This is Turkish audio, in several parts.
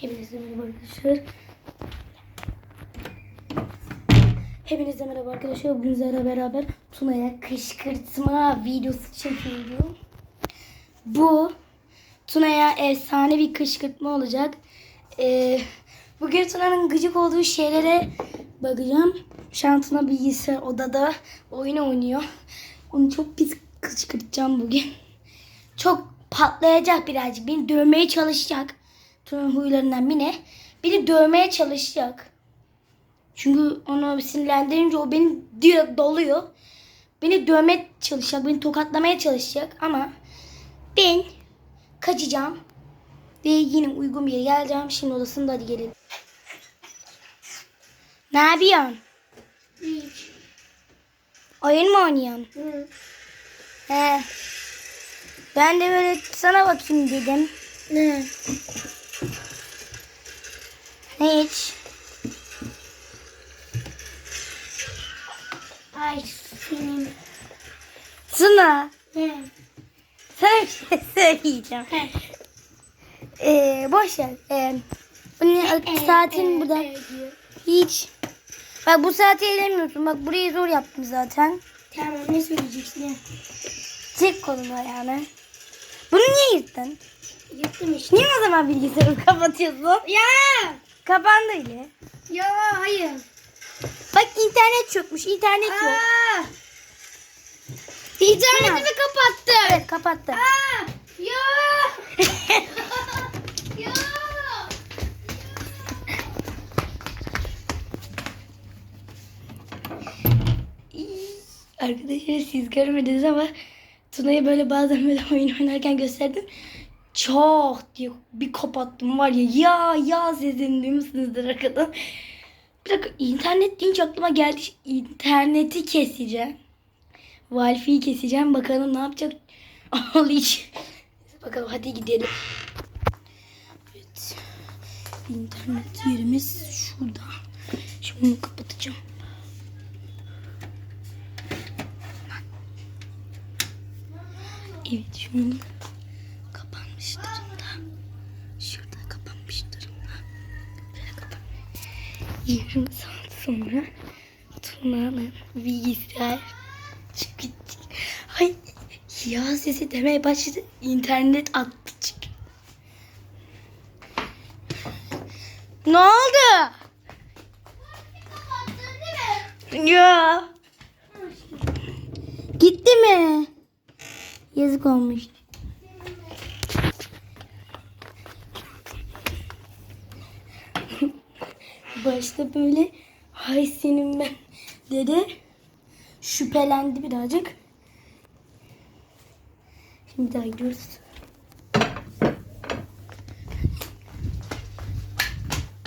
Hepinize merhaba arkadaşlar. Hepinize merhaba arkadaşlar. Bugün sizlerle beraber Tuna'ya kışkırtma videosu çekiyorum. Bu Tuna'ya efsane bir kışkırtma olacak. Ee, bugün Tuna'nın gıcık olduğu şeylere bakacağım. Şu an Tuna bilgisayar odada oyun oynuyor. Onu çok pis kışkırtacağım bugün. Çok patlayacak birazcık. Beni dövmeye çalışacak. Tuna'nın huylarından bir ne? Beni dövmeye çalışacak. Çünkü onu sinirlendirince o beni direkt doluyor. Beni dövmeye çalışacak. Beni tokatlamaya çalışacak. Ama ben kaçacağım. Ve yine uygun bir yere geleceğim. Şimdi odasında hadi gelin. Ne yapıyorsun? Hiç. Oyun mu oynuyorsun? Hı. He. Ben de böyle sana bakayım dedim. Ne? Hiç. Ay senin. Suna. Ne? Sana bir şey söyleyeceğim. He. Ee, boş ver. Ee, bunun saatin burada. Hiç. Bak bu saati elemiyorsun. Bak burayı zor yaptım zaten. Tamam ne söyleyeceksin? Çek kolunu yani. Bunu niye yırttın? Yırttım işte. Niye o zaman bilgisayarı kapatıyorsun? Ya! Kapandı öyle. Ya hayır. Bak internet çökmüş. İnternet yok. Aa! İnternetimi kapattı. Evet kapattı. Aa! Ya! ya! Arkadaşlar siz görmediniz ama Tuna'ya böyle bazen böyle oyun oynarken gösterdim. Çok diye bir kapattım var ya ya ya sesini duymuşsunuzdur arkadan. Bir dakika internet deyince aklıma geldi. İnterneti keseceğim. Wi-Fi'yi keseceğim. Bakalım ne yapacak. Ağlayacak. Bakalım hadi gidelim. Evet. İnternet yerimiz şurada. Şimdi bunu kapatacağım. Evet şu Yarım saat sonra Tuna'nın bilgisayar çıktı. Ay ya sesi demeye başladı. İnternet attı çık. Ne oldu? Ya. Gitti mi? Yazık olmuş. Başta böyle hay senin ben dedi. Şüphelendi birazcık. Şimdi daha gidiyoruz.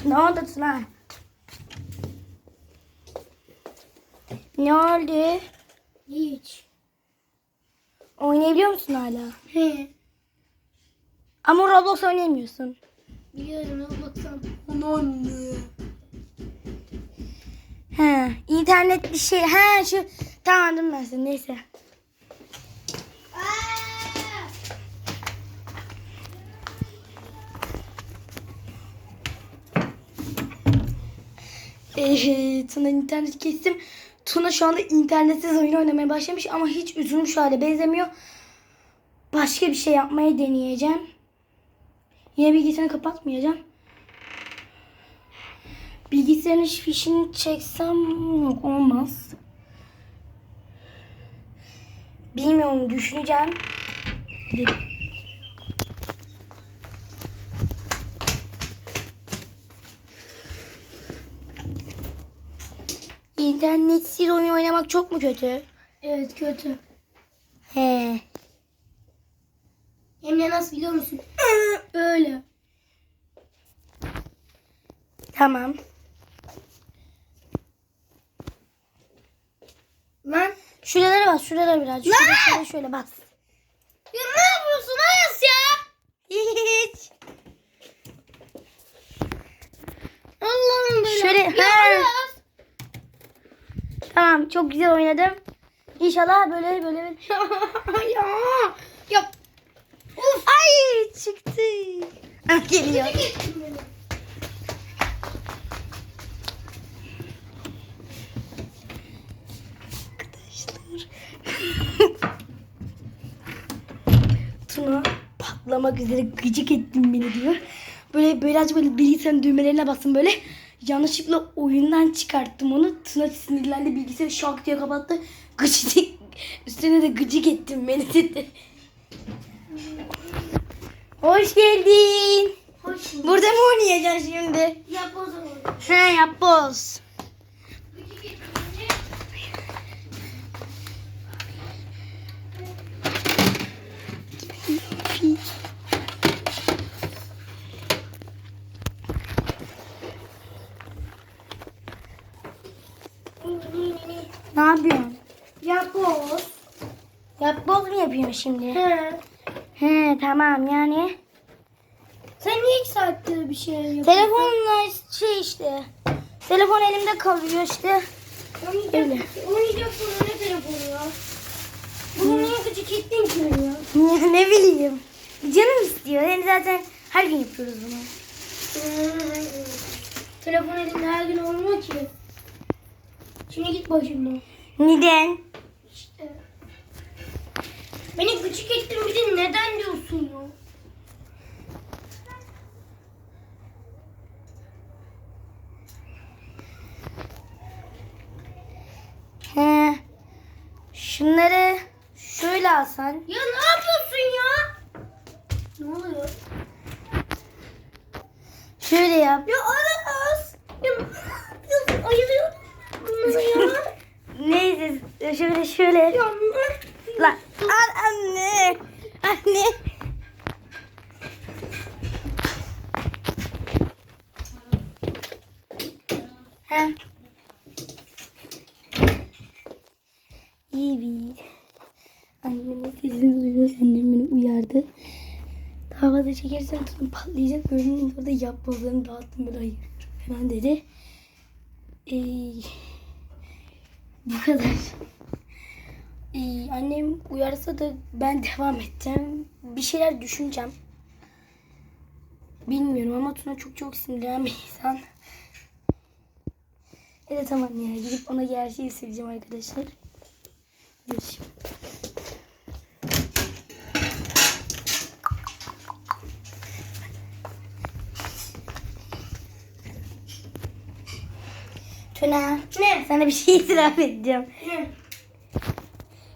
Ne oldu Tuna? Ne oldu? Hiç. Oynayabiliyor musun hala? He. Ama Roblox oynayamıyorsun. Biliyorum baksam. Aman ne? He, internet bir şey. He şu tamam anladım ben seni. Neyse. Ee, Tuna internet kestim. Tuna şu anda internetsiz oyun oynamaya başlamış ama hiç üzülmüş hale benzemiyor. Başka bir şey yapmayı deneyeceğim. Yine bilgisayarını kapatmayacağım. Bilgisayarın fişini çeksem yok olmaz. Bilmiyorum düşüneceğim. İnternetsiz oyun oynamak çok mu kötü? Evet kötü. He. Hem de nasıl biliyor musun? Böyle. Tamam. Lan. Şuralara bas, şuralara biraz. Şöyle, şöyle, şöyle bas. Ya ne yapıyorsun Ayas ya? Hiç. Allah'ım böyle. Şöyle, Ya ha. Tamam, çok güzel oynadım. İnşallah böyle böyle. ya. Ya. Of. Ay çıktı. Ah, geliyor. Ağlamak üzere gıcık ettin beni diyor. Böyle birazcık böyle bilgisayarın düğmelerine bastım böyle. Yanlışlıkla oyundan çıkarttım onu. Tuna sinirlendi bilgisayarı şak diye kapattı. Gıcık üstüne de gıcık ettin beni dedi. Hoş geldin. Hoş Burada mı oynayacaksın şimdi? Yap o zaman. He yap boz. Ne yapıyorsun? Yap o. Yap boz mu yapıyorsun şimdi? He. He tamam yani. Sen niye iki saattir bir şey yapıyorsun? Telefonla şey işte. Telefon elimde kalıyor işte. Oynayacak, Öyle. oynayacak bunu ne telefonu ya? Bunu niye gıcık ettin ki ya? Ne bileyim. Canım istiyor. Yani zaten her gün yapıyoruz bunu. Telefon elinde her gün olmuyor ki. Şimdi git başımdan. Neden? İşte. Beni gıcık ettin bir de neden diyorsun ya? He. Şunları şöyle alsan. Ya ne yapıyorsun ya? Ne oluyor? Şöyle yap. Ya Aras. Ya ne yapıyorsun? Ayırıyorum bunları ya. Neyse şöyle şöyle. ya? Lan al anne. Anne. He. İyi bir. Annemin sesini duyuyor. Annem beni uyardı. Daha fazla çekersen tutun patlayacak. Böyle orada yapmalarını dağıttım böyle falan dedi. Ee, bu kadar. Ee, annem uyarsa da ben devam edeceğim. Bir şeyler düşüneceğim. Bilmiyorum ama Tuna çok çok sinirlenen bir insan. Evet tamam ya gidip ona gerçeği söyleyeceğim arkadaşlar. Görüşürüz. Tuna. Ne? Sana bir şey itiraf edeceğim. Ne?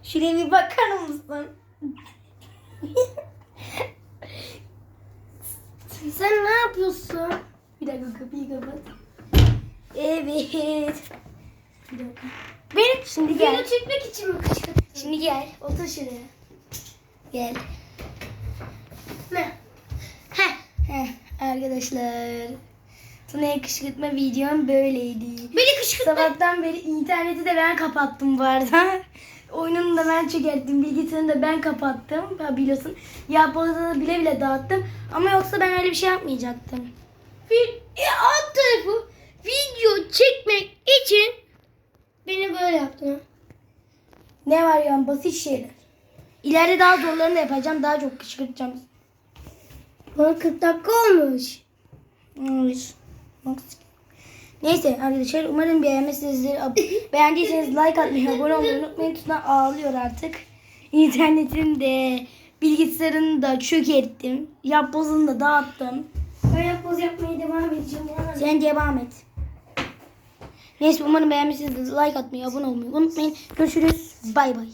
Şuraya bir bakar mısın? Sen ne yapıyorsun? Bir dakika kapıyı kapat. Evet. Bir dakika. Benim şimdi Video gel. çekmek için mi kışkırttın? Şimdi gel. Otur şuraya. Gel. Ne? Heh. Heh. Arkadaşlar. Tuna'ya kışkırtma videom böyleydi. Beni kışkırtma. Sabahtan beri interneti de ben kapattım bu arada. Oyununu da ben çökerttim. Bilgisayarını da ben kapattım. Ha biliyorsun. Ya da bile bile dağıttım. Ama yoksa ben öyle bir şey yapmayacaktım. Bir, e, alt tarafı video çekmek için beni böyle yaptın. Ne var yani basit şeyler. İleride daha zorlarını da yapacağım. Daha çok kışkırtacağım. Bana 40 dakika olmuş. Olmuş. Neyse arkadaşlar umarım beğenmişsinizdir. Beğendiyseniz like atmayı, abone olmayı unutmayın. Tuna ağlıyor artık. İnternetin de bilgisayarını da çökerttim. Yapbozunu da dağıttım. Ben yapboz yapmaya devam edeceğim. Sen devam et. Neyse umarım beğenmişsinizdir. Like atmayı, abone olmayı unutmayın. Görüşürüz. Bay bay.